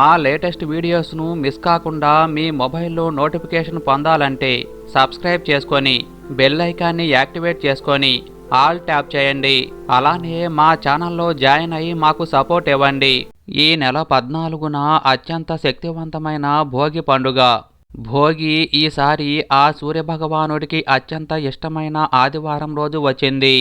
మా latest వీడియోస్ను miss కాకుండా మీ మొబైల్లో నోటిఫికేషన్ పొందాలంటే సబ్స్క్రైబ్ చేసుకొని బెల్ ఐకాన్ని యాక్టివేట్ చేసుకొని ఆల్ ట్యాప్ చేయండి. అలానే మా ఛానల్లో జాయిన్ అయ్యి మాకు సపోర్ట్ ఇవ్వండి. ఈ నెల పద్నాలుగున అత్యంత శక్తివంతమైన భోగి పండుగ. భోగి ఈసారి ఆ సూర్యభగవానుడికి అత్యంత ఇష్టమైన ఆదివారం రోజు వచ్చింది.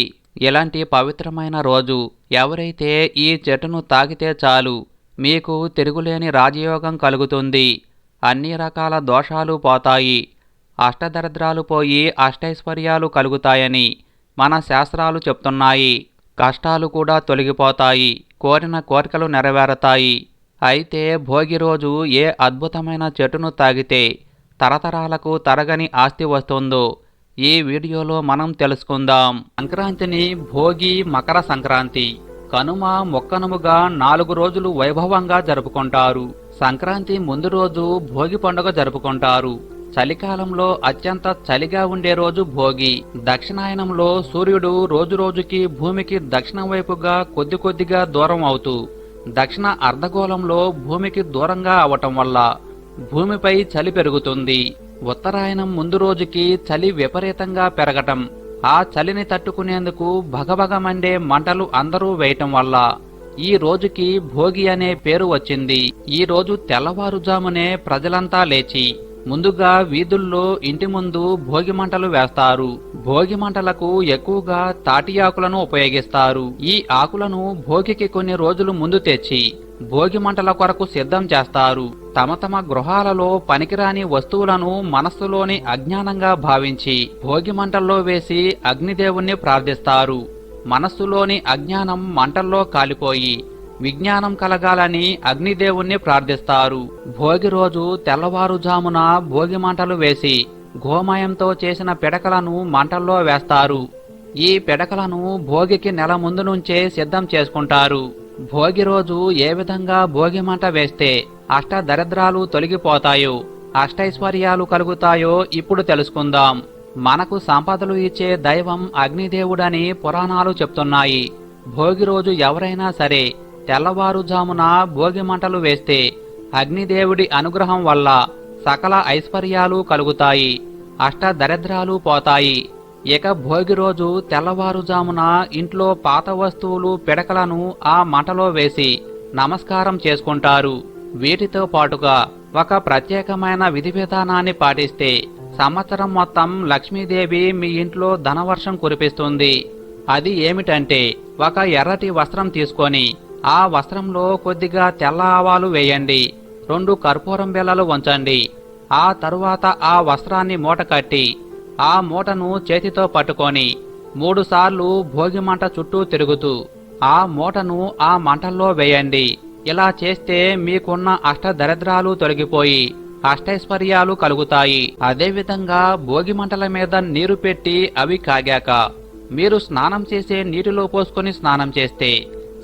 ఇలాంటి పవిత్రమైన రోజు. ఎవరైతే ఈ చెట్టును తాకితే చాలు. మీకు తిరుగులేని రాజయోగం కలుగుతుంది. అన్ని రకాల దోషాలు పోతాయి. అష్టదరిద్రాలు పోయి అష్టైశ్వర్యాలు కలుగుతాయని మన శాస్త్రాలు చెప్తున్నాయి. కష్టాలు కూడా తొలగిపోతాయి. కోరిన కోరికలు నెరవేరతాయి. అయితే భోగి రోజు ఏ అద్భుతమైన చెట్టును తాగితే తరతరాలకు తరగని ఆస్తి వస్తుందో. ఈ వీడియోలో మనం తెలుసుకుందాం. సంక్రాంతిని భోగి మకర సంక్రాంతి. కనుమ మొక్కనుముగా నాలుగు రోజులు వైభవంగా జరుపుకుంటారు. సంక్రాంతి ముందు రోజు భోగి పండుగ జరుపుకుంటారు. చలికాలంలో అత్యంత చలిగా ఉండే రోజు భోగి. దక్షిణాయనంలో సూర్యుడు రోజురోజుకి భూమికి దక్షిణం వైపుగా కొద్ది కొద్దిగా దూరం అవుతూ దక్షిణ అర్ధగోళంలో భూమికి దూరంగా అవటం వల్ల భూమిపై చలి పెరుగుతుంది. ఉత్తరాయణం ముందు రోజుకి చలి విపరీతంగా పెరగటం ఆ చలిని తట్టుకునేందుకు భగభగమండే మంటలు అందరూ వేయటం వల్ల ఈ రోజుకి భోగి అనే పేరు వచ్చింది. ఈ రోజు తెల్లవారుజామునే ప్రజలంతా లేచి ముందుగా వీధుల్లో ఇంటి ముందు భోగి మంటలు వేస్తారు. భోగి మంటలకు ఎక్కువగా తాటి ఆకులను ఉపయోగిస్తారు. ఈ ఆకులను భోగికి కొన్ని రోజులు ముందు తెచ్చి భోగి మంటల కొరకు సిద్ధం చేస్తారు. తమ తమ గృహాలలో పనికిరాని వస్తువులను మనస్సులోని అజ్ఞానంగా భావించి భోగి మంటల్లో వేసి అగ్నిదేవుణ్ణి ప్రార్థిస్తారు. మనస్సులోని అజ్ఞానం మంటల్లో కాలిపోయి విజ్ఞానం కలగాలని అగ్నిదేవుణ్ణి ప్రార్థిస్తారు. భోగి రోజు తెల్లవారుజామున భోగి మంటలు వేసి గోమయంతో చేసిన పిడకలను మంటల్లో వేస్తారు. ఈ పిడకలను భోగికి నెల ముందు నుంచే సిద్ధం చేసుకుంటారు. భోగి రోజు ఏ విధంగా భోగి మంట వేస్తే అష్ట దరిద్రాలు తొలగిపోతాయో అష్టైశ్వర్యాలు కలుగుతాయో ఇప్పుడు తెలుసుకుందాం. మనకు సంపదలు ఇచ్చే దైవం అగ్నిదేవుడని పురాణాలు చెప్తున్నాయి. భోగి రోజు ఎవరైనా సరే తెల్లవారుజామున భోగి మంటలు వేస్తే అగ్నిదేవుడి అనుగ్రహం వల్ల సకల ఐశ్వర్యాలు కలుగుతాయి అష్ట దరిద్రాలు పోతాయి. ఇక భోగి రోజు తెల్లవారుజామున ఇంట్లో పాత వస్తువులు పిడకలను ఆ మంటలో వేసి నమస్కారం చేసుకుంటారు. వీటితో పాటుగా ఒక ప్రత్యేకమైన విధి విధానాన్ని పాటిస్తే సంవత్సరం మొత్తం లక్ష్మీదేవి మీ ఇంట్లో ధనవర్షం కురిపిస్తుంది. అది ఏమిటంటే ఒక ఎర్రటి వస్త్రం తీసుకొని ఆ వస్త్రంలో కొద్దిగా తెల్ల ఆవాలు వేయండి రెండు కర్పూరం బిళ్ళలు ఉంచండి ఆ తరువాత ఆ వస్త్రాన్ని మూట కట్టి ఆ మూటను చేతితో పట్టుకొని మూడుసార్లు భోగిమంట చుట్టూ తిరుగుతూ ఆ మూటను ఆ మంటల్లో వేయండి. ఇలా చేస్తే మీకున్న అష్ట దరిద్రాలు తొలగిపోయి అష్టైశ్వర్యాలు కలుగుతాయి. అదేవిధంగా భోగి మంటల మీద నీరు పెట్టి అవి కాగాక మీరు స్నానం చేసే నీటిలో పోసుకొని స్నానం చేస్తే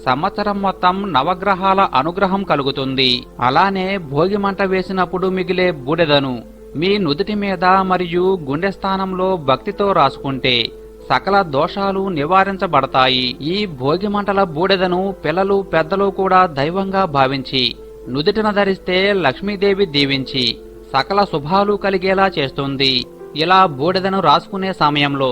సంవత్సరం మొత్తం నవగ్రహాల అనుగ్రహం కలుగుతుంది. అలానే భోగిమంట వేసినప్పుడు మిగిలే బూడెదను మీ నుదుటి మీద మరియు గుండె స్థానంలో భక్తితో రాసుకుంటే సకల దోషాలు నివారించబడతాయి. ఈ భోగి మంటల బూడెదను పిల్లలు పెద్దలు కూడా దైవంగా భావించి నుదుటిన ధరిస్తే లక్ష్మీదేవి దీవించి సకల శుభాలు కలిగేలా చేస్తుంది. ఇలా బూడిదను రాసుకునే సమయంలో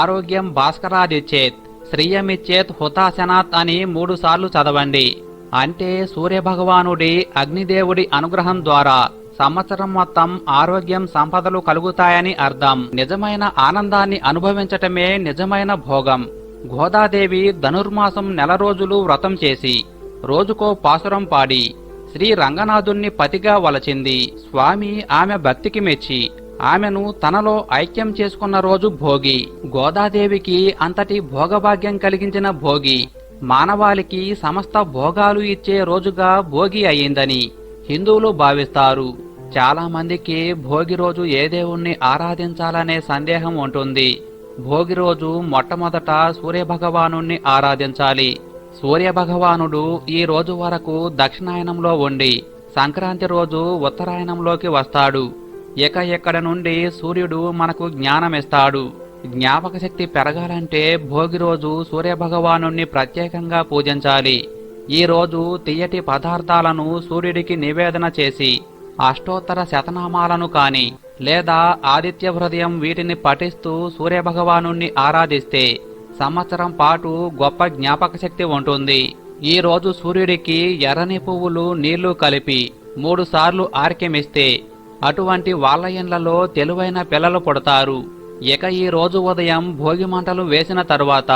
ఆరోగ్యం భాస్కరాదిచ్చేత్ శ్రీయమిచ్చేత్ హుతాశనాత్ అని మూడుసార్లు చదవండి. అంటే సూర్యభగవానుడి అగ్నిదేవుడి అనుగ్రహం ద్వారా సంవత్సరం మొత్తం ఆరోగ్యం సంపదలు కలుగుతాయని అర్థం. నిజమైన ఆనందాన్ని అనుభవించటమే నిజమైన భోగం. గోదాదేవి ధనుర్మాసం నెల రోజులు వ్రతం చేసి రోజుకో పాసురం పాడి శ్రీ రంగనాథుణ్ణి పతిగా వలచింది. స్వామి ఆమె భక్తికి మెచ్చి ఆమెను తనలో ఐక్యం చేసుకున్న రోజు భోగి. గోదాదేవికి అంతటి భోగభాగ్యం కలిగించిన భోగి. మానవాళికి సమస్త భోగాలు ఇచ్చే రోజుగా భోగి అయిందని. హిందువులు భావిస్తారు. చాలా మందికి భోగి రోజు ఏ దేవుణ్ణి ఆరాధించాలనే సందేహం ఉంటుంది. భోగి రోజు మొట్టమొదట సూర్యభగవాను ఆరాధించాలి. సూర్యభగవానుడు ఈ రోజు వరకు దక్షిణాయనంలో ఉండి సంక్రాంతి రోజు ఉత్తరాయణంలోకి వస్తాడు. ఇక ఇక్కడ నుండి సూర్యుడు మనకు జ్ఞానమిస్తాడు. జ్ఞాపక శక్తి పెరగాలంటే భోగి రోజు సూర్యభగవాను ప్రత్యేకంగా పూజించాలి. ఈరోజు తీయటి పదార్థాలను సూర్యుడికి నివేదన చేసి అష్టోత్తర శతనామాలను కాని లేదా ఆదిత్య హృదయం వీటిని పఠిస్తూ సూర్యభగవాను ఆరాధిస్తే సంవత్సరం పాటు గొప్ప జ్ఞాపక శక్తి ఉంటుంది. ఈ రోజు సూర్యుడికి ఎర్రని పువ్వులు నీళ్ళు కలిపి మూడుసార్లు ఆర్కెమిస్తే అటువంటి వాళ్ళ ఇండ్లలో తెలివైన పిల్లలు పుడతారు. ఇక ఈ రోజు ఉదయం భోగి మంటలు వేసిన తరువాత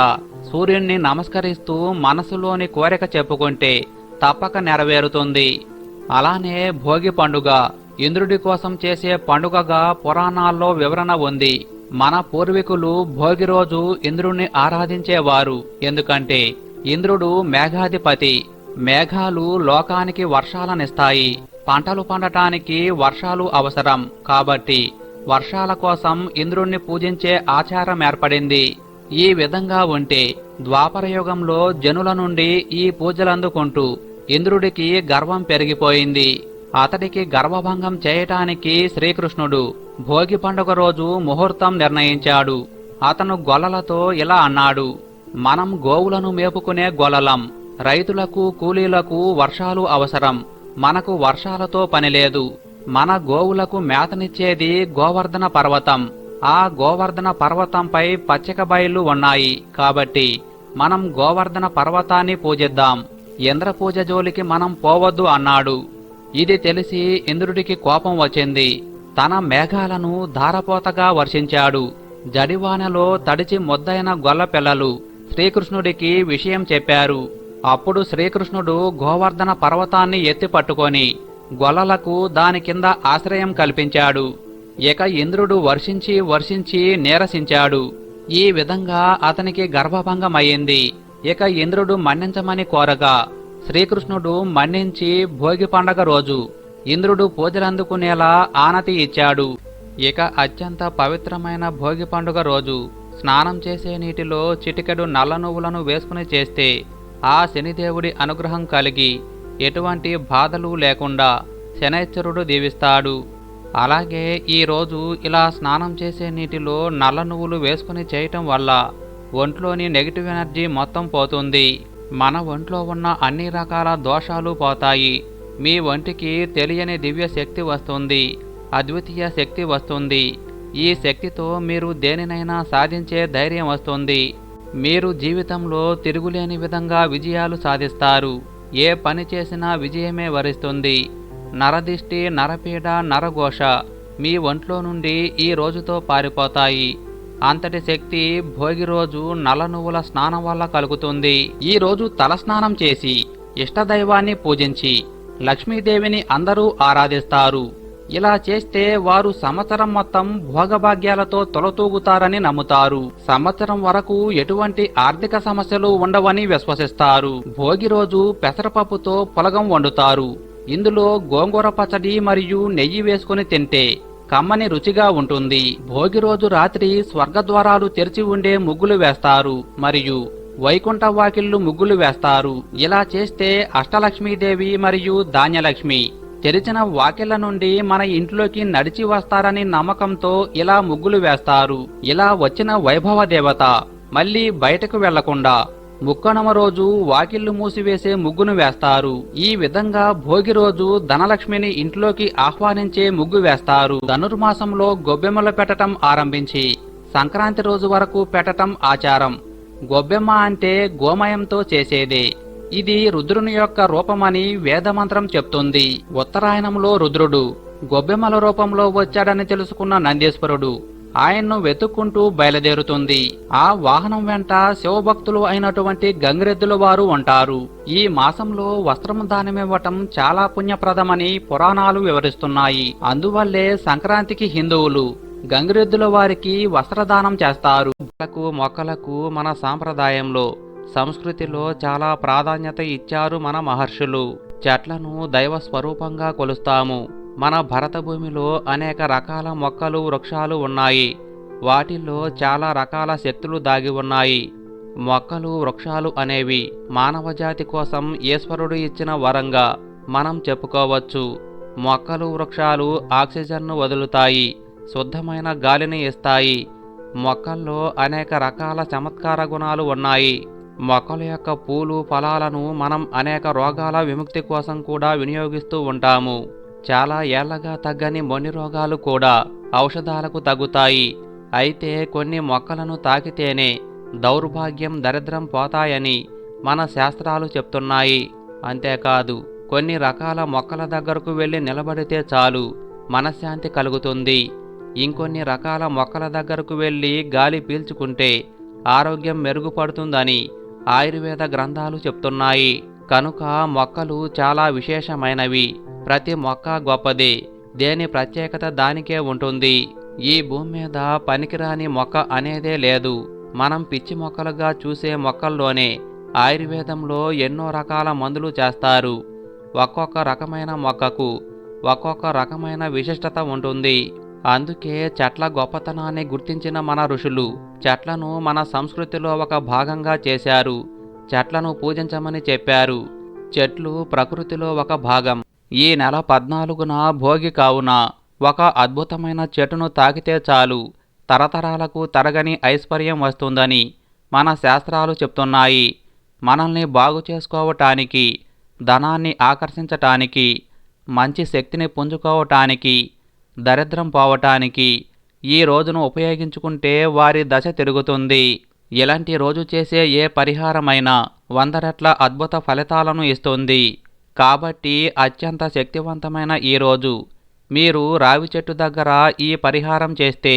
సూర్యుణ్ణి నమస్కరిస్తూ మనసులోని కోరిక చెప్పుకుంటే తప్పక నెరవేరుతుంది. అలానే భోగి పండుగ. ఇంద్రుడి కోసం చేసే పండుగగా పురాణాల్లో వివరణ ఉంది. మన పూర్వీకులు భోగి రోజు ఇంద్రుణ్ణి ఆరాధించేవారు. ఎందుకంటే ఇంద్రుడు మేఘాధిపతి. మేఘాలు లోకానికి వర్షాలనిస్తాయి. పంటలు పండటానికి వర్షాలు అవసరం. కాబట్టి వర్షాల కోసం ఇంద్రుణ్ణి పూజించే ఆచారం ఏర్పడింది. ఈ విధంగా ఉంటే ద్వాపరయుగంలో జనుల నుండి ఈ పూజలందుకుంటూ ఇంద్రుడికి గర్వం పెరిగిపోయింది. అతడికి గర్వభంగం చేయటానికి శ్రీకృష్ణుడు భోగి పండుగ రోజు ముహూర్తం నిర్ణయించాడు. అతను గొల్లలతో ఇలా అన్నాడు మనం గోవులను మేపుకునే గొల్లలం. రైతులకు కూలీలకు వర్షాలు అవసరం. మనకు వర్షాలతో పనిలేదు మన గోవులకు మేతనిచ్చేది గోవర్ధన పర్వతం. ఆ గోవర్ధన పర్వతంపై పచ్చిక బయళ్ళు ఉన్నాయి. కాబట్టి మనం గోవర్ధన పర్వతాన్ని పూజిద్దాం. ఇంద్రపూజ జోలికి మనం పోవద్దు అన్నాడు. ఇది తెలిసి ఇంద్రుడికి కోపం వచ్చింది. తన మేఘాలను ధారపోతగా వర్షించాడు. జడివానలో తడిచి ముద్దైన గొల్ల పిల్లలు శ్రీకృష్ణుడికి విషయం చెప్పారు. అప్పుడు శ్రీకృష్ణుడు గోవర్ధన పర్వతాన్ని ఎత్తి పట్టుకొని గొల్లలకు దాని కింద ఆశ్రయం కల్పించాడు. ఇక ఇంద్రుడు వర్షించి వర్షించి నీరసించాడు. ఈ విధంగా అతనికి గర్భభంగమయ్యింది ఇక ఇంద్రుడు మన్నించమని కోరగా శ్రీకృష్ణుడు మన్నించి భోగి పండగ రోజు ఇంద్రుడు పూజలందుకునేలా ఆనతి ఇచ్చాడు. ఇక అత్యంత పవిత్రమైన భోగి పండుగ రోజు స్నానం చేసే నీటిలో చిటికెడు నల్ల నువ్వులను వేసుకుని చేస్తే ఆ శనిదేవుడి అనుగ్రహం కలిగి ఎటువంటి బాధలు లేకుండా శనైశ్వరుడు దీవిస్తాడు. అలాగే ఈరోజు ఇలా స్నానం చేసే నీటిలో నల్ల నువ్వులు వేసుకుని చేయటం వల్ల ఒంట్లోని నెగిటివ్ ఎనర్జీ మొత్తం పోతుంది. మన ఒంట్లో ఉన్న అన్ని రకాల దోషాలు పోతాయి. మీ ఒంటికి తెలియని దివ్య శక్తి వస్తుంది. అద్వితీయ శక్తి వస్తుంది. ఈ శక్తితో మీరు దేనినైనా సాధించే ధైర్యం వస్తుంది. మీరు జీవితంలో తిరుగులేని విధంగా విజయాలు సాధిస్తారు. ఏ పని చేసినా విజయమే వరిస్తుంది. నరదిష్టి నరపీడ నరఘోష మీ ఒంట్లో నుండి ఈ రోజుతో పారిపోతాయి. అంతటి శక్తి భోగి రోజు నల్ల నువ్వుల స్నానం వల్ల కలుగుతుంది. ఈ రోజు తలస్నానం చేసి ఇష్టదైవాన్ని పూజించి లక్ష్మీదేవిని అందరూ ఆరాధిస్తారు. ఇలా చేస్తే వారు సంవత్సరం మొత్తం భోగభాగ్యాలతో తొలతూగుతారని నమ్ముతారు. సంవత్సరం వరకు ఎటువంటి ఆర్థిక సమస్యలు ఉండవని విశ్వసిస్తారు. భోగి రోజు పెసరపప్పుతో పొలగం వండుతారు. ఇందులో గోంగూర పచ్చడి మరియు నెయ్యి వేసుకుని తింటే కమ్మని రుచిగా ఉంటుంది. భోగి రోజు రాత్రి స్వర్గద్వారాలు తెరిచి ఉండే ముగ్గులు వేస్తారు మరియు వైకుంఠ వాకిళ్ళు ముగ్గులు వేస్తారు. ఇలా చేస్తే అష్టలక్ష్మీదేవి మరియు ధాన్యలక్ష్మి తెరిచిన వాకిళ్ళ నుండి మన ఇంట్లోకి నడిచి వస్తారని నమ్మకంతో ఇలా ముగ్గులు వేస్తారు. ఇలా వచ్చిన వైభవ దేవత మళ్ళీ బయటకు వెళ్ళకుండా ముక్కనమ రోజు వాకిళ్ళు మూసివేసే ముగ్గును వేస్తారు. ఈ విధంగా భోగి రోజు ధనలక్ష్మిని ఇంట్లోకి ఆహ్వానించే ముగ్గు వేస్తారు. ధనుర్మాసంలో గొబ్బెమ్మలు పెట్టటం ఆరంభించి సంక్రాంతి రోజు వరకు పెట్టటం ఆచారం. గొబ్బెమ్మ అంటే గోమయంతో చేసేదే. ఇది రుద్రుని యొక్క రూపమని వేదమంత్రం చెప్తుంది. ఉత్తరాయణంలో రుద్రుడు గొబ్బెమ్మల రూపంలో వచ్చాడని తెలుసుకున్న నందీశ్వరుడు. ఆయన్ను వెతుక్కుంటూ బయలుదేరుతుంది. ఆ వాహనం వెంట శివభక్తులు అయినటువంటి గంగిరెద్దుల వారు ఉంటారు. ఈ మాసంలో వస్త్రము దానమివ్వటం చాలా పుణ్యప్రదమని పురాణాలు వివరిస్తున్నాయి. అందువల్లే సంక్రాంతికి హిందువులు గంగిరెద్దుల వారికి వస్త్రదానం చేస్తారు. మొక్కలకు మొక్కలకు మన సాంప్రదాయంలో సంస్కృతిలో చాలా ప్రాధాన్యత ఇచ్చారు మన మహర్షులు. చెట్లను దైవ స్వరూపంగా కొలుస్తాము. మన భరత భూమిలో అనేక రకాల మొక్కలు వృక్షాలు ఉన్నాయి. వాటిల్లో చాలా రకాల శక్తులు దాగి ఉన్నాయి. మొక్కలు వృక్షాలు అనేవి మానవజాతి కోసం ఈశ్వరుడు ఇచ్చిన వరంగా మనం చెప్పుకోవచ్చు. మొక్కలు వృక్షాలు ఆక్సిజన్ను వదులుతాయి శుద్ధమైన గాలిని ఇస్తాయి. మొక్కల్లో అనేక రకాల చమత్కార గుణాలు ఉన్నాయి. మొక్కల యొక్క పూలు ఫలాలను మనం అనేక రోగాల విముక్తి కోసం కూడా వినియోగిస్తూ ఉంటాము. చాలా ఏళ్ళగా తగ్గని మొని రోగాలు కూడా ఔషధాలకు తగ్గుతాయి. అయితే కొన్ని మొక్కలను తాకితేనే దౌర్భాగ్యం దరిద్రం పోతాయని మన శాస్త్రాలు చెప్తున్నాయి. అంతేకాదు కొన్ని రకాల మొక్కల దగ్గరకు వెళ్ళి నిలబడితే చాలు మనశ్శాంతి కలుగుతుంది. ఇంకొన్ని రకాల మొక్కల దగ్గరకు వెళ్ళి గాలి పీల్చుకుంటే ఆరోగ్యం మెరుగుపడుతుందని ఆయుర్వేద గ్రంథాలు చెప్తున్నాయి. కనుక మొక్కలు చాలా విశేషమైనవి. ప్రతి మొక్క గొప్పది. దేని ప్రత్యేకత దానికే ఉంటుంది. ఈ భూమి మీద పనికిరాని మొక్క అనేదే లేదు. మనం పిచ్చి మొక్కలుగా చూసే మొక్కల్లోనే ఆయుర్వేదంలో ఎన్నో రకాల మందులు చేస్తారు. ఒక్కొక్క రకమైన మొక్కకు ఒక్కొక్క రకమైన విశిష్టత ఉంటుంది. అందుకే చెట్ల గొప్పతనాన్ని గుర్తించిన మన ఋషులు చెట్లను మన సంస్కృతిలో ఒక భాగంగా చేశారు. చెట్లను పూజించమని చెప్పారు. చెట్లు ప్రకృతిలో ఒక భాగం. ఈ నెల పద్నాలుగున భోగి కావున ఒక అద్భుతమైన చెట్టును తాకితే చాలు. తరతరాలకు తరగని ఐశ్వర్యం వస్తుందని మన శాస్త్రాలు చెప్తున్నాయి. మనల్ని బాగు చేసుకోవటానికి ధనాన్ని ఆకర్షించటానికి మంచి శక్తిని పుంజుకోవటానికి దరిద్రం పోవటానికి ఈ రోజును ఉపయోగించుకుంటే వారి దశ తిరుగుతుంది. ఇలాంటి రోజు చేసే ఏ పరిహారమైనా వంద రెట్ల అద్భుత ఫలితాలను ఇస్తుంది. కాబట్టి అత్యంత శక్తివంతమైన ఈ రోజు. మీరు రావి చెట్టు దగ్గర ఈ పరిహారం చేస్తే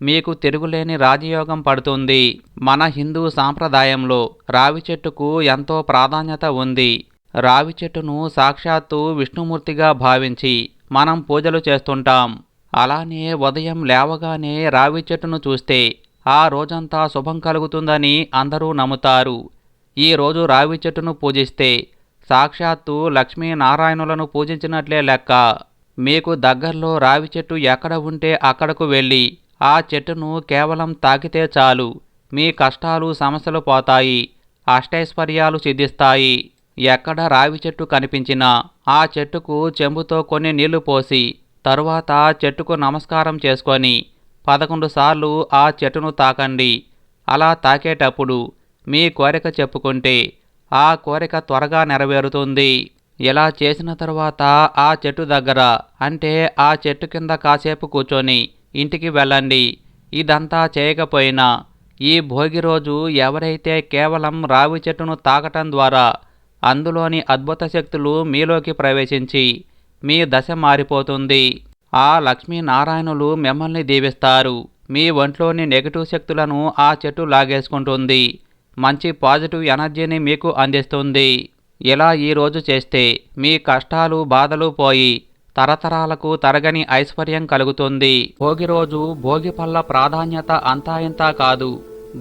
మీకు తిరుగులేని రాజయోగం పడుతుంది. మన హిందూ సాంప్రదాయంలో రావి చెట్టుకు ఎంతో ప్రాధాన్యత ఉంది. రావి చెట్టును సాక్షాత్తు విష్ణుమూర్తిగా భావించి మనం పూజలు చేస్తుంటాం. అలానే ఉదయం లేవగానే రావి చెట్టును చూస్తే ఆ రోజంతా శుభం కలుగుతుందని అందరూ నమ్ముతారు. ఈ రోజు రావి చెట్టును పూజిస్తే సాక్షాత్తు లక్ష్మీనారాయణులను పూజించినట్లే లెక్క. మీకు దగ్గరలో రావి చెట్టు ఎక్కడ ఉంటే అక్కడకు వెళ్ళి ఆ చెట్టును కేవలం తాకితే చాలు. మీ కష్టాలు సమస్యలు పోతాయి. అష్టైశ్వర్యాలు సిద్ధిస్తాయి. ఎక్కడ రావి చెట్టు కనిపించినా ఆ చెట్టుకు చెంబుతో కొన్ని నీళ్ళు పోసి తరువాత చెట్టుకు నమస్కారం చేసుకొని పదకొండు సార్లు ఆ చెట్టును తాకండి. అలా తాకేటప్పుడు మీ కోరిక చెప్పుకుంటే ఆ కోరిక త్వరగా నెరవేరుతుంది. ఇలా చేసిన తర్వాత ఆ చెట్టు దగ్గర అంటే ఆ చెట్టు కింద కాసేపు కూర్చొని ఇంటికి వెళ్ళండి. ఇదంతా చేయకపోయినా ఈ భోగి రోజు ఎవరైతే కేవలం రావి చెట్టును తాకటం ద్వారా అందులోని అద్భుత శక్తులు మీలోకి ప్రవేశించి మీ దశ మారిపోతుంది. ఆ లక్ష్మీనారాయణులు మిమ్మల్ని దీవిస్తారు. మీ ఒంట్లోని నెగటివ్ శక్తులను ఆ చెట్టు లాగేసుకుంటుంది. మంచి పాజిటివ్ ఎనర్జీని మీకు అందిస్తుంది. ఇలా ఈ రోజు చేస్తే మీ కష్టాలు బాధలు పోయి తరతరాలకు తరగని ఐశ్వర్యం కలుగుతుంది. భోగి రోజు భోగి పళ్ళ ప్రాధాన్యత అంతా ఇంతా కాదు.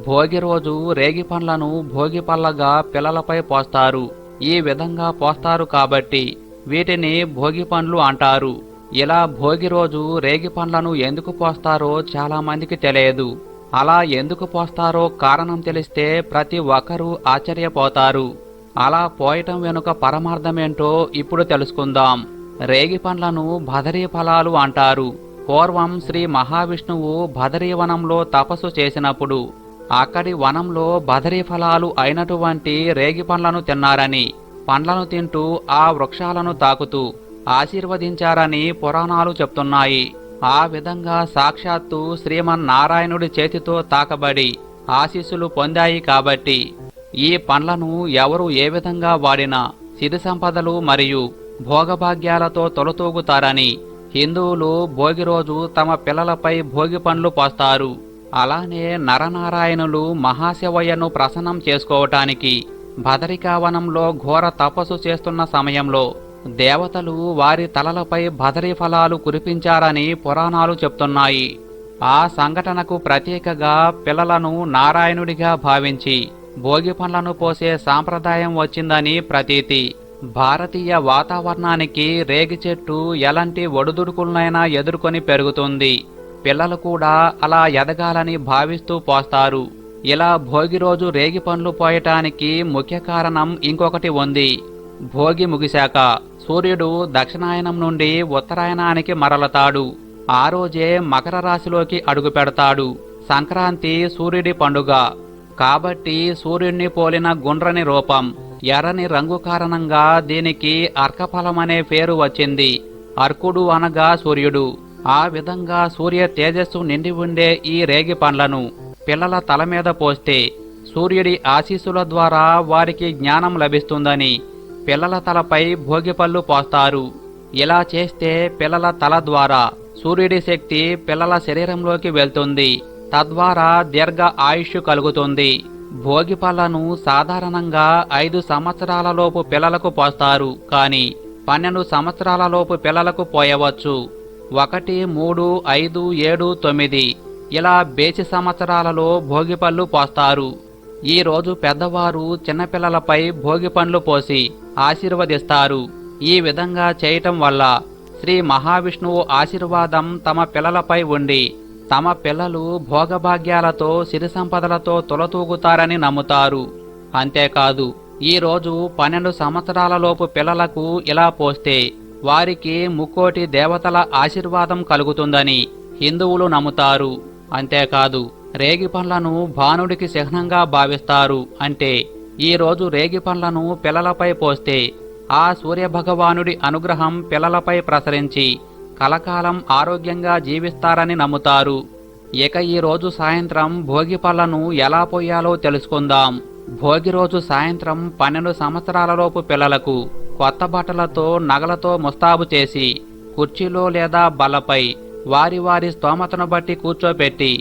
భోగి రోజు రేగి పండ్లను భోగి పళ్ళగా పిల్లలపై పోస్తారు. ఈ విధంగా పోస్తారు కాబట్టి వీటిని భోగి పండ్లు అంటారు. ఇలా భోగి రోజు రేగి పండ్లను ఎందుకు పోస్తారో చాలామందికి తెలియదు. అలా ఎందుకు పోస్తారో కారణం తెలిస్తే ప్రతి ఒక్కరూ ఆశ్చర్యపోతారు. అలా పోయటం వెనుక పరమార్థమేంటో ఇప్పుడు తెలుసుకుందాం. రేగి పండ్లను భదరీ ఫలాలు అంటారు. పూర్వం శ్రీ మహావిష్ణువు భదరీ వనంలో తపస్సు చేసినప్పుడు అక్కడి వనంలో బదరీ ఫలాలు అయినటువంటి రేగి పండ్లను తిన్నారని పండ్లను తింటూ ఆ వృక్షాలను తాకుతూ ఆశీర్వదించారని పురాణాలు చెప్తున్నాయి. ఆ విధంగా సాక్షాత్తు శ్రీమన్నారాయణుడి చేతితో తాకబడి ఆశీస్సులు పొందాయి కాబట్టి ఈ పండ్లను ఎవరు ఏ విధంగా వాడినా సిరి సంపదలు మరియు భోగభాగ్యాలతో తొలతూగుతారని హిందువులు భోగి రోజు తమ పిల్లలపై భోగి పండ్లు పోస్తారు. అలానే నరనారాయణులు మహాశివయ్యను ప్రసన్నం చేసుకోవటానికి భదరికావనంలో ఘోర తపస్సు చేస్తున్న సమయంలో దేవతలు వారి తలలపై భదరి ఫలాలు కురిపించారని పురాణాలు చెప్తున్నాయి. ఆ సంఘటనకు ప్రత్యేకగా పిల్లలను నారాయణుడిగా భావించి భోగి పండ్లను పోసే సాంప్రదాయం వచ్చిందని ప్రతీతి. భారతీయ వాతావరణానికి రేగి చెట్టు ఎలాంటి ఒడుదుడుకులనైనా ఎదుర్కొని పెరుగుతుంది. పిల్లలు కూడా అలా ఎదగాలని భావిస్తూ పోస్తారు. ఇలా భోగి రోజు రేగి పండ్లు పోయటానికి ముఖ్య కారణం ఇంకొకటి ఉంది. భోగి ముగిశాక సూర్యుడు దక్షిణాయనం నుండి ఉత్తరాయణానికి మరలతాడు. ఆ రోజే మకర రాశిలోకి అడుగు పెడతాడు. సంక్రాంతి సూర్యుడి పండుగ. కాబట్టి సూర్యుణ్ణి పోలిన గుండ్రని రూపం ఎర్రని రంగు కారణంగా దీనికి అర్కఫలమనే పేరు వచ్చింది. అర్కుడు అనగా సూర్యుడు. ఆ విధంగా సూర్య తేజస్సు నిండి ఉండే ఈ రేగి పండ్లను పిల్లల తల మీద పోస్తే సూర్యుడి ఆశీస్సుల ద్వారా వారికి జ్ఞానం లభిస్తుందని పిల్లల తలపై భోగిపళ్ళు పోస్తారు. ఇలా చేస్తే పిల్లల తల ద్వారా సూర్యుడి శక్తి పిల్లల శరీరంలోకి వెళ్తుంది. తద్వారా దీర్ఘ ఆయుష్ కలుగుతుంది. భోగి పళ్ళను సాధారణంగా ఐదు సంవత్సరాలలోపు పిల్లలకు పోస్తారు. కానీ పన్నెండు సంవత్సరాలలోపు పిల్లలకు పోయవచ్చు. ఒకటి మూడు ఐదు ఏడు తొమ్మిది ఇలా బేసి సంవత్సరాలలో భోగిపళ్ళు పోస్తారు. ఈరోజు పెద్దవారు చిన్నపిల్లలపై భోగి పండ్లు పోసి ఆశీర్వదిస్తారు. ఈ విధంగా చేయటం వల్ల శ్రీ మహావిష్ణువు ఆశీర్వాదం తమ పిల్లలపై ఉండి తమ పిల్లలు భోగభాగ్యాలతో సిరి సంపదలతో తులతూగుతారని నమ్ముతారు. అంతేకాదు ఈ రోజు పన్నెండు సంవత్సరాలలోపు పిల్లలకు ఇలా పోస్తే వారికి ముక్కోటి దేవతల ఆశీర్వాదం కలుగుతుందని హిందువులు నమ్ముతారు. అంతేకాదు రేగి పండ్లను భానుడికి చిహ్నంగా భావిస్తారు అంటే ఈరోజు రేగి పండ్లను పిల్లలపై పోస్తే ఆ సూర్యభగవానుడి అనుగ్రహం పిల్లలపై ప్రసరించి కలకాలం ఆరోగ్యంగా జీవిస్తారని నమ్ముతారు. ఇక ఈరోజు సాయంత్రం భోగి పళ్ళను ఎలా పోయాలో తెలుసుకుందాం. భోగి రోజు సాయంత్రం పన్నెండు సంవత్సరాలలోపు పిల్లలకు కొత్త బట్టలతో నగలతో ముస్తాబు చేసి కుర్చీలో లేదా బల్లపై వారి వారి స్తోమతను బట్టి కూర్చోపెట్టి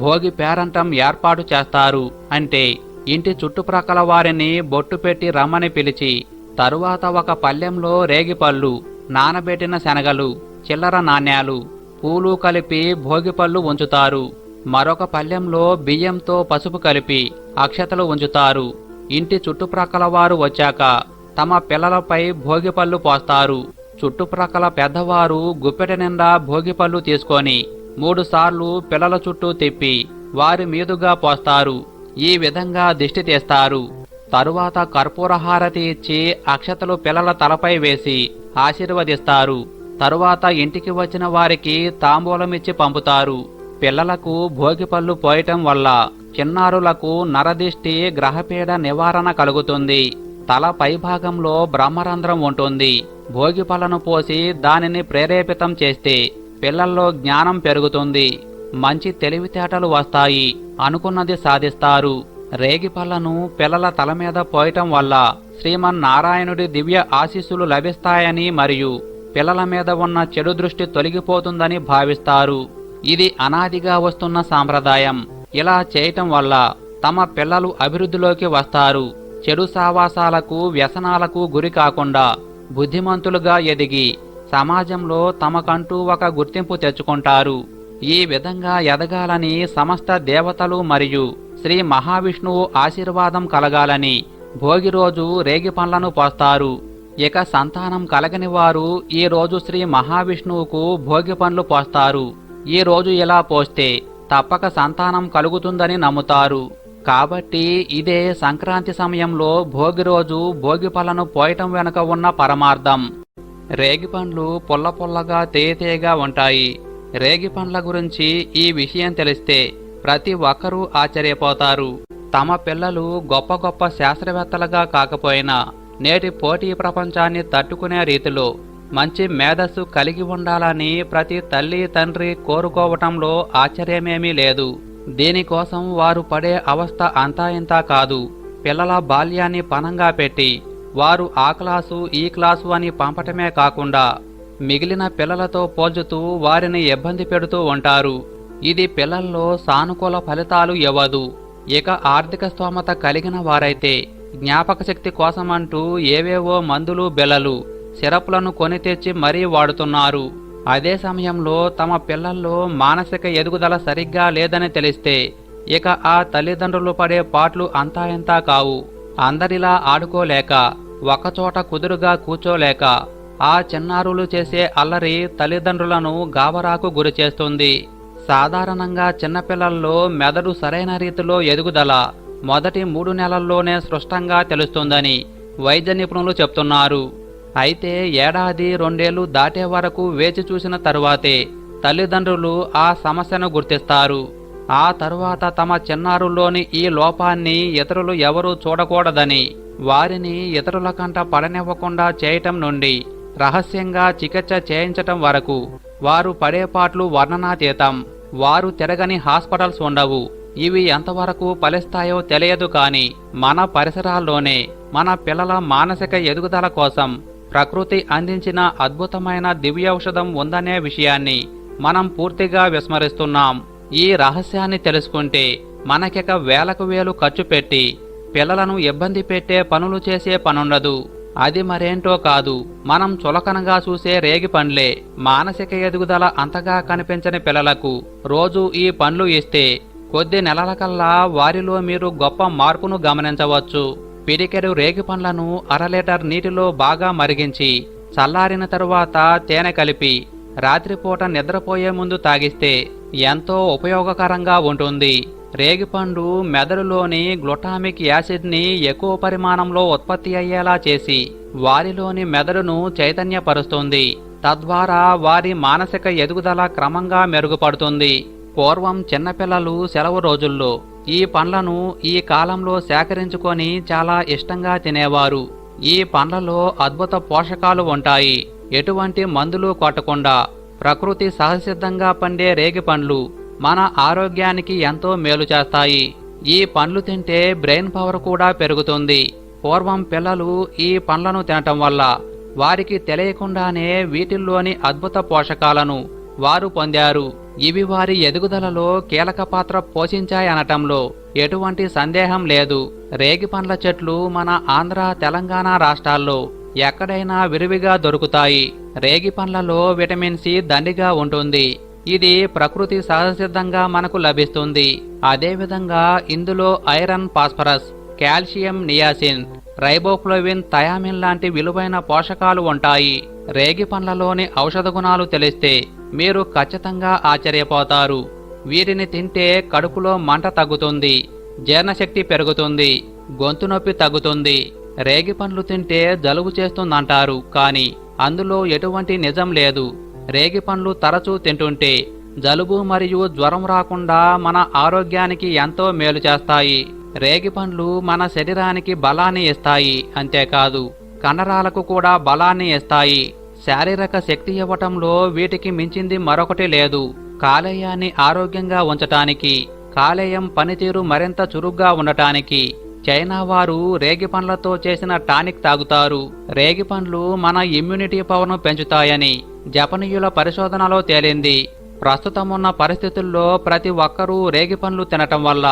భోగి పేరంటం ఏర్పాటు చేస్తారు. అంటే ఇంటి చుట్టుప్రక్కల వారిని బొట్టు పెట్టి రమ్మని పిలిచి తరువాత ఒక పల్లెంలో రేగిపళ్ళు నానబెట్టిన శనగలు చిల్లర నాణ్యాలు పూలు కలిపి భోగిపళ్ళు ఉంచుతారు. మరొక పల్లెంలో బియ్యంతో పసుపు కలిపి అక్షతలు ఉంచుతారు. ఇంటి చుట్టుప్రక్కల వారు వచ్చాక తమ పిల్లలపై భోగిపళ్ళు పోస్తారు. చుట్టుప్రక్కల పెద్దవారు గుప్పెట నిండా భోగిపళ్ళు తీసుకొని మూడుసార్లు పిల్లల చుట్టూ తిప్పి వారి మీదుగా పోస్తారు. ఈ విధంగా దిష్టి తీస్తారు. తరువాత కర్పూర హారతి ఇచ్చి అక్షతలు పిల్లల తలపై వేసి ఆశీర్వదిస్తారు. తరువాత ఇంటికి వచ్చిన వారికి తాంబూలమిచ్చి పంపుతారు. పిల్లలకు భోగిపళ్ళు పోయటం వల్ల చిన్నారులకు నరదిష్టి గ్రహపీడ నివారణ కలుగుతుంది. తల పైభాగంలో బ్రహ్మరంధ్రం ఉంటుంది. భోగిపళ్ళను పోసి దానిని ప్రేరేపితం చేస్తే పిల్లల్లో జ్ఞానం పెరుగుతుంది. మంచి తెలివితేటలు వస్తాయి. అనుకున్నది సాధిస్తారు. రేగిపళ్ళను పిల్లల తల మీద పోయటం వల్ల శ్రీమన్నారాయణుడి దివ్య ఆశీస్సులు లభిస్తాయని మరియు పిల్లల మీద ఉన్న చెడు దృష్టి తొలగిపోతుందని భావిస్తారు. ఇది అనాదిగా వస్తున్న సాంప్రదాయం. ఇలా చేయటం వల్ల తమ పిల్లలు అభివృద్ధిలోకి వస్తారు. చెడు సావాసాలకు వ్యసనాలకు గురి కాకుండా బుద్ధిమంతులుగా ఎదిగి సమాజంలో తమకంటూ ఒక గుర్తింపు తెచ్చుకుంటారు. ఈ విధంగా ఎదగాలని సమస్త దేవతలు మరియు శ్రీ మహావిష్ణువు ఆశీర్వాదం కలగాలని భోగి రోజు రేగి పండ్లను పోస్తారు. ఇక సంతానం కలగని వారు ఈ రోజు శ్రీ మహావిష్ణువుకు భోగి పండ్లు పోస్తారు. ఈ రోజు ఇలా పోస్తే తప్పక సంతానం కలుగుతుందని నమ్ముతారు. కాబట్టి ఇదే సంక్రాంతి సమయంలో భోగి రోజు భోగి పళ్ళను పోయటం వెనుక ఉన్న పరమార్థం. రేగి పండ్లు పొల్ల పొల్లగా తేతేగా ఉంటాయి. రేగి పండ్ల గురించి ఈ విషయం తెలిస్తే ప్రతి ఒక్కరూ ఆశ్చర్యపోతారు. తమ పిల్లలు గొప్ప గొప్ప శాస్త్రవేత్తలుగా కాకపోయినా నేటి పోటీ ప్రపంచాన్ని తట్టుకునే రీతిలో మంచి మేధస్సు కలిగి ఉండాలని ప్రతి తల్లి తండ్రి కోరుకోవటంలో ఆశ్చర్యమేమీ లేదు. దీనికోసం వారు పడే అవస్థ అంతా ఇంతా కాదు. పిల్లల బాల్యాన్ని పనంగా పెట్టి వారు ఆ క్లాసు ఈ క్లాసు అని పంపటమే కాకుండా మిగిలిన పిల్లలతో పోల్చుతూ వారిని ఇబ్బంది పెడుతూ ఉంటారు. ఇది పిల్లల్లో సానుకూల ఫలితాలు ఇవ్వదు. ఇక ఆర్థిక స్తోమత కలిగిన వారైతే జ్ఞాపక శక్తి కోసమంటూ ఏవేవో మందులు బెల్లలు సిరప్లను కొని తెచ్చి మరీ వాడుతున్నారు. అదే సమయంలో తమ పిల్లల్లో మానసిక ఎదుగుదల సరిగ్గా లేదని తెలిస్తే ఇక ఆ తల్లిదండ్రులు పడే పాట్లు అంతా ఇంతా కావు. అందరిలా ఆడుకోలేక ఒకచోట కుదురుగా కూర్చోలేక ఆ చిన్నారులు చేసే అల్లరి తల్లిదండ్రులను గాబరాకు గురిచేస్తుంది సాధారణంగా చిన్నపిల్లల్లో మెదడు సరైన రీతిలో ఎదుగుదల మొదటి మూడు నెలల్లోనే స్పష్టంగా తెలుస్తుందని వైద్య నిపుణులు చెప్తున్నారు. అయితే ఏడాది రెండేళ్ళు దాటే వరకు వేచి చూసిన తరువాతే తల్లిదండ్రులు ఆ సమస్యను గుర్తిస్తారు. ఆ తరువాత తమ చిన్నారుల్లోని ఈ లోపాన్ని ఇతరులు ఎవరూ చూడకూడదని వారిని ఇతరుల కంట పడనివ్వకుండా చేయటం నుండి రహస్యంగా చికిత్స చేయించటం వరకు వారు పడేపాట్లు వర్ణనాతీతం వారు తిరగని హాస్పిటల్స్ ఉండవు. ఇవి ఎంతవరకు ఫలిస్తాయో తెలియదు కాని మన పరిసరాల్లోనే మన పిల్లల మానసిక ఎదుగుదల కోసం ప్రకృతి అందించిన అద్భుతమైన దివ్యౌషధం ఉందనే విషయాన్ని మనం పూర్తిగా విస్మరిస్తున్నాం. ఈ రహస్యాన్ని తెలుసుకుంటే మనకిక వేలకు వేలు ఖర్చు పెట్టి పిల్లలను ఇబ్బంది పెట్టే పనులు చేసే పనుండదు. అది మరేంటో కాదు. మనం చులకనగా చూసే రేగి పండ్లే మానసిక ఎదుగుదల అంతగా కనిపించని పిల్లలకు రోజు ఈ పండ్లు ఇస్తే కొద్ది నెలలకల్లా వారిలో మీరు గొప్ప మార్పును గమనించవచ్చు. పిడికెడు రేగి పండ్లను అర లీటర్ నీటిలో బాగా మరిగించి చల్లారిన తరువాత తేనె కలిపి రాత్రిపూట నిద్రపోయే ముందు తాగిస్తే ఎంతో ఉపయోగకరంగా ఉంటుంది. రేగిపండు మెదడులోని గ్లుటామిక్ యాసిడ్ని ఎక్కువ పరిమాణంలో ఉత్పత్తి అయ్యేలా చేసి వారిలోని మెదడును చైతన్యపరుస్తుంది. తద్వారా వారి మానసిక ఎదుగుదల క్రమంగా మెరుగుపడుతుంది. పూర్వం చిన్నపిల్లలు సెలవు రోజుల్లో ఈ పండ్లను ఈ కాలంలో సేకరించుకొని చాలా ఇష్టంగా తినేవారు. ఈ పండ్లలో అద్భుత పోషకాలు ఉంటాయి. ఎటువంటి మందులు కొట్టకుండా ప్రకృతి సహసిద్ధంగా పండే రేగి పండ్లు మన ఆరోగ్యానికి ఎంతో మేలు చేస్తాయి. ఈ పండ్లు తింటే బ్రెయిన్ పవర్ కూడా పెరుగుతుంది. పూర్వం పిల్లలు ఈ పండ్లను తినటం వల్ల వారికి తెలియకుండానే వీటిల్లోని అద్భుత పోషకాలను వారు పొందారు. ఇవి వారి ఎదుగుదలలో కీలక పాత్ర పోషించాయనటంలో ఎటువంటి సందేహం లేదు. రేగి పండ్ల చెట్లు మన ఆంధ్ర తెలంగాణ రాష్ట్రాల్లో ఎక్కడైనా విరివిగా దొరుకుతాయి. రేగి పండ్లలో విటమిన్ సి దండిగా ఉంటుంది. ఇది ప్రకృతి సహజసిద్ధంగా మనకు లభిస్తుంది. అదేవిధంగా ఇందులో iron phosphorus calcium niacin riboflavin thiamine లాంటి విలువైన పోషకాలు ఉంటాయి. రేగి పండ్లలోని ఔషధ గుణాలు తెలిస్తే మీరు ఖచ్చితంగా ఆశ్చర్యపోతారు. వీటిని తింటే కడుపులో మంట తగ్గుతుంది జీర్ణశక్తి పెరుగుతుంది గొంతు నొప్పి తగ్గుతుంది. రేగి పండ్లు తింటే జలుబు చేస్తుందంటారు కానీ అందులో ఎటువంటి నిజం లేదు. రేగి పండ్లు తరచూ తింటుంటే జలుబు మరియు జ్వరం రాకుండా మన ఆరోగ్యానికి ఎంతో మేలు చేస్తాయి. రేగి పండ్లు మన శరీరానికి బలాన్ని ఇస్తాయి అంతేకాదు కండరాలకు కూడా బలాన్ని ఇస్తాయి. శారీరక శక్తి ఇవ్వటంలో వీటికి మించింది మరొకటి లేదు. కాలేయాన్ని ఆరోగ్యంగా ఉంచటానికి కాలేయం పనితీరు మరింత చురుగ్గా ఉండటానికి చైనా వారు రేగి పండ్లతో చేసిన టానిక్ తాగుతారు. రేగి పండ్లు మన ఇమ్యూనిటీ పవర్ను పెంచుతాయని జపనీయుల పరిశోధనలో తేలింది. ప్రస్తుతం ఉన్న పరిస్థితుల్లో ప్రతి ఒక్కరూ రేగి పండ్లు తినటం వల్ల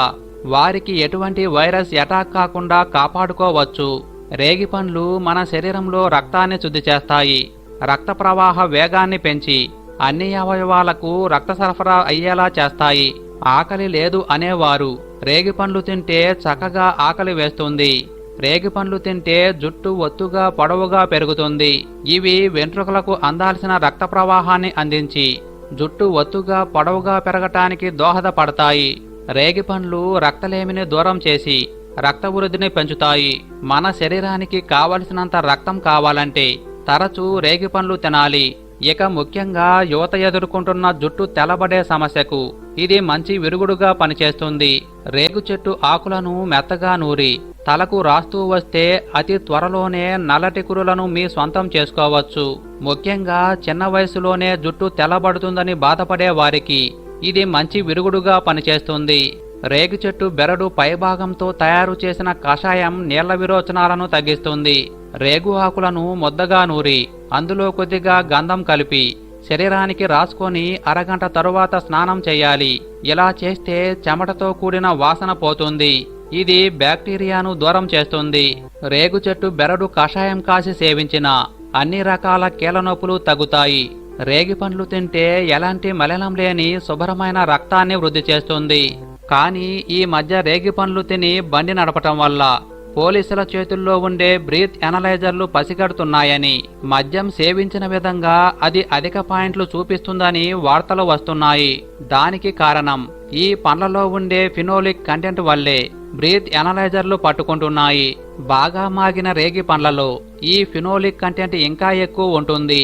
వారికి ఎటువంటి వైరస్ అటాక్ కాకుండా కాపాడుకోవచ్చు. రేగి పండ్లు మన శరీరంలో రక్తాన్ని శుద్ధి చేస్తాయి. రక్త ప్రవాహ వేగాన్ని పెంచి అన్ని అవయవాలకు రక్త సరఫరా అయ్యేలా చేస్తాయి. ఆకలి లేదు అనేవారు రేగి పండ్లు తింటే చక్కగా ఆకలి వేస్తుంది. రేగి పండ్లు తింటే జుట్టు ఒత్తుగా పొడవుగా పెరుగుతుంది. ఇవి వెంట్రుకలకు అందాల్సిన రక్త ప్రవాహాన్ని అందించి జుట్టు ఒత్తుగా పొడవుగా పెరగటానికి దోహదపడతాయి. రేగి పండ్లు రక్తలేమిని దూరం చేసి రక్త వృద్ధిని పెంచుతాయి. మన శరీరానికి కావలసినంత రక్తం కావాలంటే తరచూ రేగి పండ్లు తినాలి. ఇక ముఖ్యంగా యువత ఎదుర్కొంటున్న జుట్టు తెల్లబడే సమస్యకు ఇది మంచి విరుగుడుగా పనిచేస్తుంది. రేగు చెట్టు ఆకులను మెత్తగా నూరి తలకు రాస్తూ వస్తే అతి త్వరలోనే నల్లటి కురులను మీ సొంతం చేసుకోవచ్చు. ముఖ్యంగా చిన్న వయసులోనే జుట్టు తెల్లబడుతుందని బాధపడే వారికి ఇది మంచి విరుగుడుగా పనిచేస్తుంది. రేగు చెట్టు బెరడు పైభాగంతో తయారు చేసిన కషాయం నీళ్ళ విరోచనాలను తగ్గిస్తుంది. రేగు ఆకులను ముద్దగా నూరి అందులో కొద్దిగా గంధం కలిపి శరీరానికి రాసుకొని అరగంట తరువాత స్నానం చేయాలి. ఇలా చేస్తే చెమటతో కూడిన వాసన పోతుంది. ఇది బ్యాక్టీరియాను దూరం చేస్తుంది. రేగు చెట్టు బెరడు కషాయం కాసి సేవించిన అన్ని రకాల కీలనొప్పులు తగ్గుతాయి. రేగి పండ్లు తింటే ఎలాంటి మలినం లేని శుభ్రమైన రక్తాన్ని వృద్ధి చేస్తుంది. కానీ ఈ మధ్య రేగి పండ్లు తిని బండి నడపటం వల్ల పోలీసుల చేతుల్లో ఉండే బ్రీత్ ఎనలైజర్లు పసిగడుతున్నాయని మద్యం సేవించిన విధంగా అది అధిక పాయింట్లు చూపిస్తుందని వార్తలు వస్తున్నాయి. దానికి కారణం ఈ పండ్లలో ఉండే ఫినోలిక్ కంటెంట్ వల్లే బ్రీత్ ఎనలైజర్లు పట్టుకుంటున్నాయి. బాగా మాగిన రేగి పండ్లలో ఈ ఫినోలిక్ కంటెంట్ ఇంకా ఎక్కువ ఉంటుంది.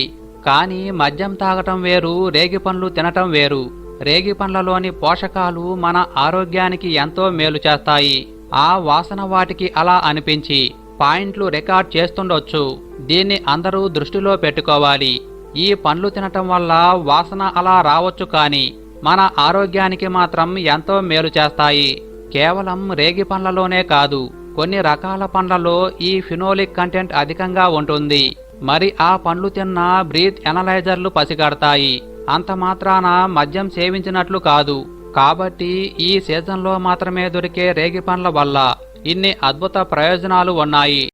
కానీ మద్యం తాగటం వేరు రేగి పండ్లు తినటం వేరు. రేగి పండ్లలోని పోషకాలు మన ఆరోగ్యానికి ఎంతో మేలు చేస్తాయి. ఆ వాసన వాటికి అలా అనిపించి పాయింట్లు రికార్డ్ చేస్తుండొచ్చు. దీన్ని అందరూ దృష్టిలో పెట్టుకోవాలి. ఈ పండ్లు తినటం వల్ల వాసన అలా రావచ్చు కానీ మన ఆరోగ్యానికి మాత్రం ఎంతో మేలు చేస్తాయి. కేవలం రేగి పండ్లలోనే కాదు కొన్ని రకాల పండ్లలో ఈ ఫినోలిక్ కంటెంట్ అధికంగా ఉంటుంది. మరి ఆ పండ్లు తిన్న బ్రీత్ ఎనలైజర్లు పసిగడతాయి. అంత మాత్రాన మద్యం సేవించినట్లు కాదు. కాబట్టి ఈ సీజన్లో మాత్రమే దొరికే రేగి పండ్ల వల్ల ఇన్ని అద్భుత ప్రయోజనాలు ఉన్నాయి.